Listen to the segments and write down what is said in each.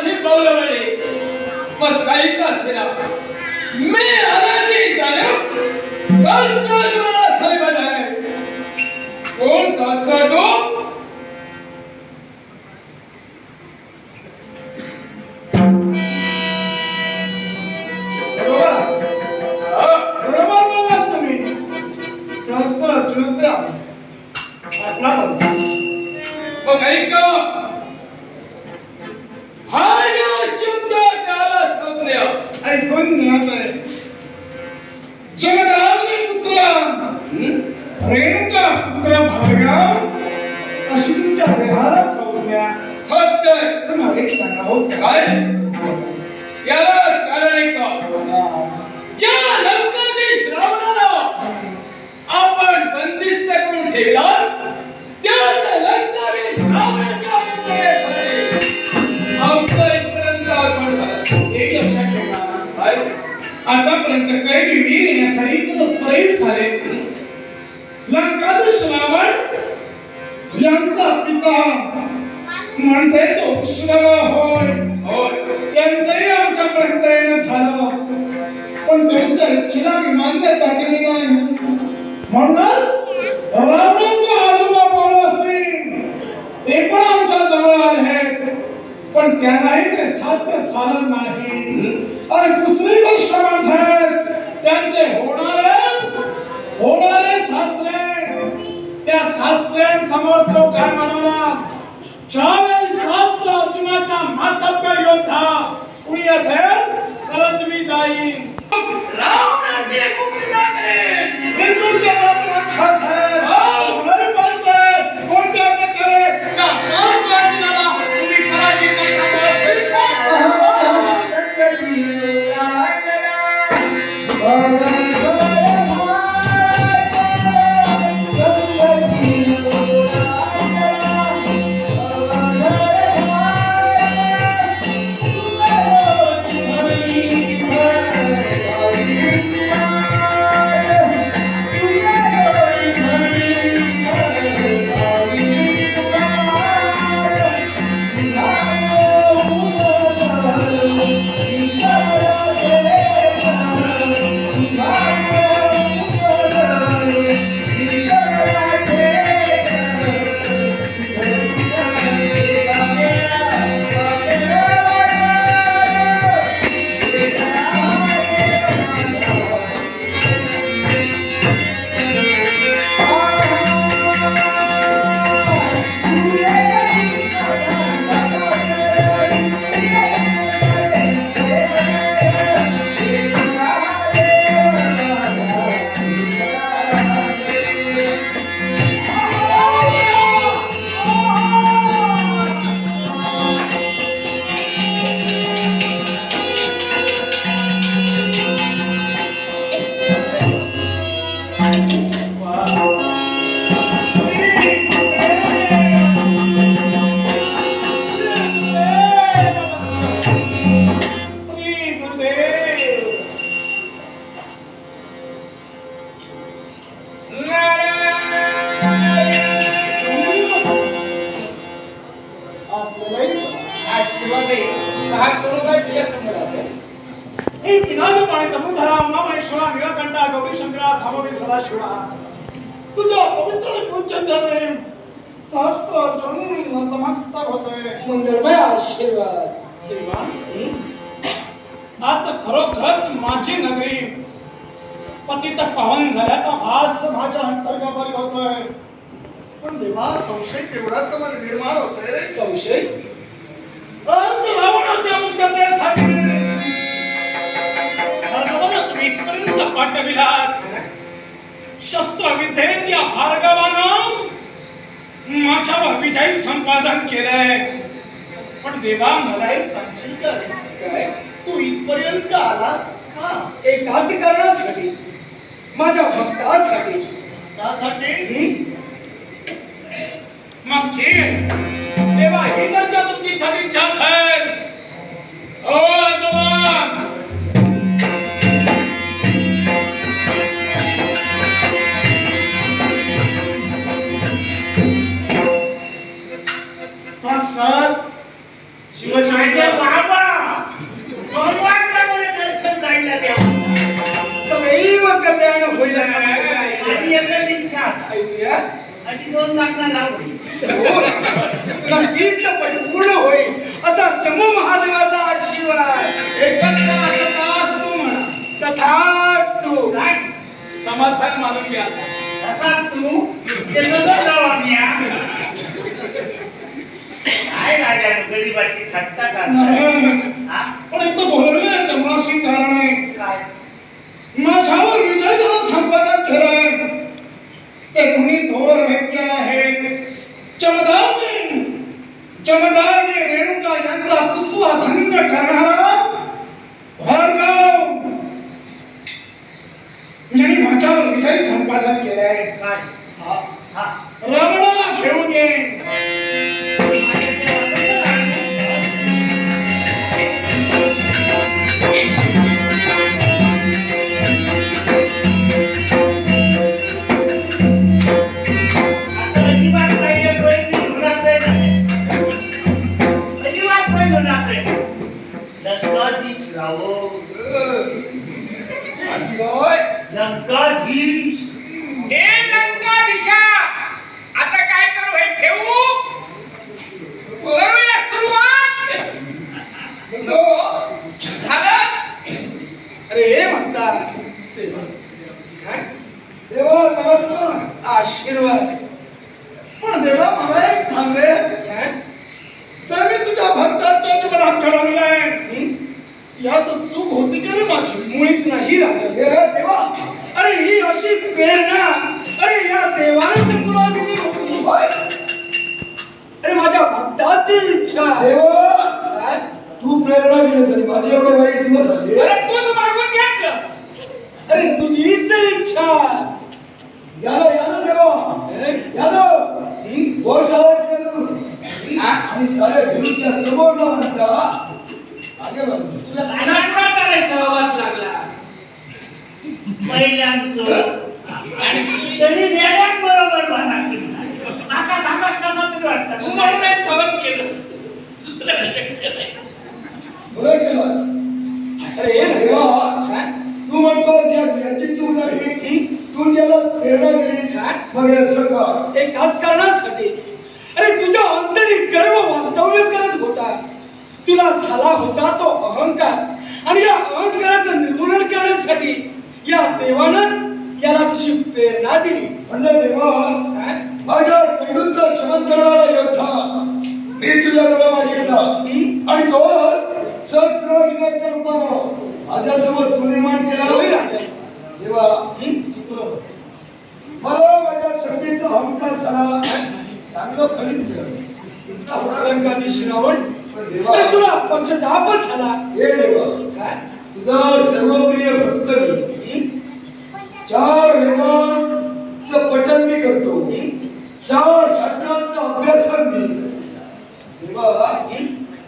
अशी पावलं वळली मग काही का मी आनाची जाणीव सहस्रार्जुनाला झाली पाहिजे आहे. कोण सहस्रार्जुन बरोबर? हा, ऐकून ज्ञात आहे. जमदग्नी पुत्र रेणुका पुत्र भार्गव अशी तुमच्या देहाला संज्ञा सत्य. तर मला एक सांगा हो. काय? याला कारण ऐका ज्या आतापर्यंत कैदी वीर येण्यासाठी तर प्रयत्न झाले. लंकादश रावण यांचा पिता म्हणजे तो श्रवा होय. होय. त्यांचंही आमच्यापर्यंत येणं झालं. पण त्यांच्या इच्छेला मी मान्यता दिली नाही. म्हणूनच रावणाचा आजोबा कोण असतील ते पण आमच्या जवळ आले. पण त्यांनाही ते साध्य झालं नाही. आणि दुसरी गोष्ट म्हणजे त्यांचे होणारे होणारे सासरे त्या सासऱ्यांसमोर तो काय म्हणाला? ज्यावेळी शास्त्र अर्जुनाच्या मातब्य योद्धा कुणी असेल तरच मी जाईन. पाहिजे. कोणत्या प्रकारे? you. हे पिनाद पाणी तमुधरा उमामहेश्वरा निळकंठा गौरी शंकरा सामवे सदाशिवा. तुझ्या पवित्र झाले सहस्त्र अर्जुन नतमस्तक होतोय मंगलमय आशीर्वाद. देवा आज खरोखरच माझी नगरी पतित पावन झाल्याचा भास माझ्या अंतर्गत होतोय. पण देवा संशय तेवढाच निर्माण होतोय. रे संशय आज रावणाच्या मुक्ततेसाठी भार्गवाला तुम्ही इथपर्यंत पाठविलात शस्त्रविद्येत या भार्गवानं माझ्यावर विजय संपादन केलंय. पण देवा मला एक सांगशील? काय? तू इथपर्यंत आलास का? एकाच कारणासाठी. माझ्या भक्तासाठी. त्यासाठी? मग ठीक देवा ही तुमची सदिच्छा असेल कल्याण होईल. आधी एकच इच्छा असा. ऐकूया. आधी दोन लाखला लाभ होईल. नक्कीच पण पूर्ण होईल. असा शम महादेवाचा आशीर्वाद. एकच तथास्तु म्हणा? तथास्तु. काय? समाधान मानून घ्या. असा तू आम्ही हा. काय राजा गरीबाची थट्टा हा? पण इथं बोलवलं चमराशी कारण आहे. काय? माझ्यावर विजय झाला संपादन केलंय ते कुणी थोर व्यक्ती आहेत. चमदाने चमदाने रेणुका यांचा कुसवा भंग करणारा होती की रे माझी मुळीच नाही राजा देवा. अरे ही अशी प्रेरणा. अरे या देवाने तुला दिली होती. अरे माझ्या भक्ताची इच्छा. देवा? तू प्रेरणा दिली तरी माझे एवढे वाईट दिवस आले अरे तूच मागून घेतलंस. अरे तुझीच इच्छा. या ना या ना देवा या ना गोशाळेत गेलो? आणि साऱ्या धनुच्या समोर न म्हणता मागे बांधलं. तुला रे सहवास लागला? महिलांचं. आणि तरी नेण्यात बरोबर म्हणा आता सांगा कसं तरी वाटतं तू म्हणून हे सहन केलंस. दुसऱ्याला शक्य नाही. बरं केलं अरे हे देवा हा? तू म्हणतो याची तू नाही. तू ज्याला प्रेरणा दिली काय? मग हे अरे तुझ्या अंतरी गर्व वास्तव्य करत होता. तुला झाला होता तो अहंकार. आणि या अहंकाराचं निर्मूलन करण्यासाठी या देवानं याला तशी प्रेरणा दिली. म्हणजे देवा? माझ्या तंडूचा क्षमन करणारा योद्धा. मी तुझ्या जवळ मागितला. आणि तो सहस्त्रार्जुनाच्या रूपानं माझ्यासमोर तू निर्माण केला राजा देवा चुकलं. मला माझ्या शक्तीचा अहंकार झाला. चांगलं फलित केलं तुमचा होणार अलंकाधीश रावण पण देवा अरे तुला पश्चातापच झाला. हे देवा काय तुझा सर्वप्रिय भक्त मी. चार वेदांचं पठण मी करतो. सहा शास्त्रांचा अभ्यासक मी. देवा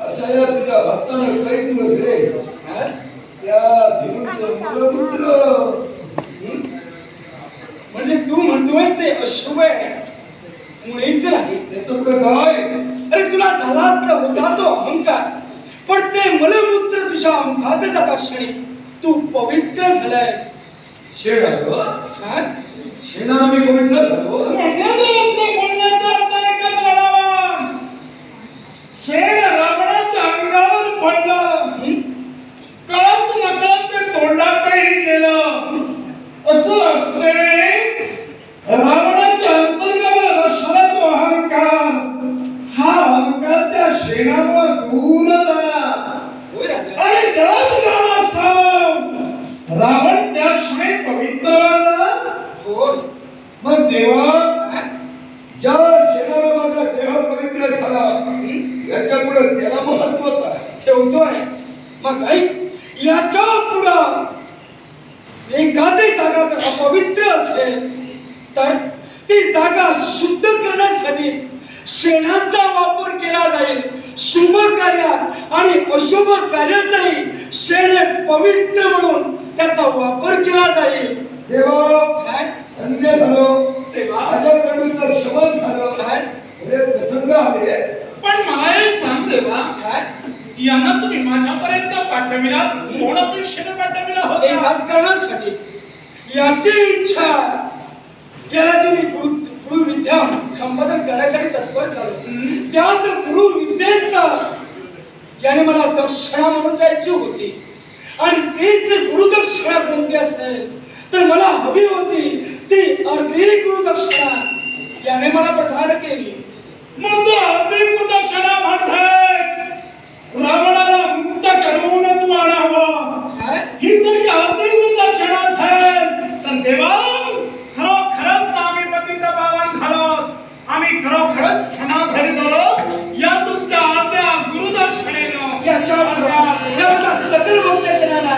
अशा या तुझ्या भक्तानं काही दिवस रे हा? त्या धिरूचं मूलपुत्र म्हणजे तू म्हणतोयस ते अशुभ आहे मुळीच नाही त्याचं पुढे काय अरे तुला झाला तर होता तो अहंकार पण ते मलमूत्र तुझ्या मुखात जाता क्षणी तू पवित्र झालायस शेड आलो काय? शेणानं मी पवित्र झालो बोलण्याचा अर्थ एकच म्हणावा. शेण रावणाच्या अंगावर पडलं। कळत नकळत ते तोंडातही गेलं। असं असते रावणाच्या अंतर्गावर असला तो अहंकार। हा अहंकार त्या शेणामुळे दूर झाला। होय राजा आणि त्याच कारणास्तव रावण त्या क्षणी पवित्र झाला. मग देवा ज्या शेणाला माझा देह पवित्र झाला याच्यापुढे त्याला महत्त्व ठेवतोय. मग ऐक याच्या पुढं एखादी जागा जर अपवित्र असेल तर ती जागा शुद्ध करण्यासाठी शेणाचा वापर केला जाईल. शुभ कार्यात आणि अशुभ कार्यातही शेणे पवित्र म्हणून त्याचा वापर केला जाईल. देवा काय? धन्य झालो. देवा. माझ्याकडून तर क्षमन झालं. काय? पुढे प्रसंग आले. पण मला एक सांग देवा. काय? यांना तुम्ही माझ्यापर्यंत पाठविला कोण अपेक्षेने पाठविला होता? एकाच कारणासाठी. याची इच्छा याला जी मी गुरु विद्या संपादन करण्यासाठी तत्पर झालो. त्यात गुरु विद्येचा याने मला दक्षिणा म्हणून द्यायची होती. आणि तीच जर गुरुदक्षिणा कोणती असेल तर मला हवी होती ती अर्धी गुरुदक्षिणा याने मला प्रदान केली. मग तो अर्धी गुरुदक्षिणा म्हणताय रावणाला मुक्त करून तू आणावा. ही तरी अर्धी गुरुदक्षिणा असेल. तर देवा एवढा सकल भक्त जनाला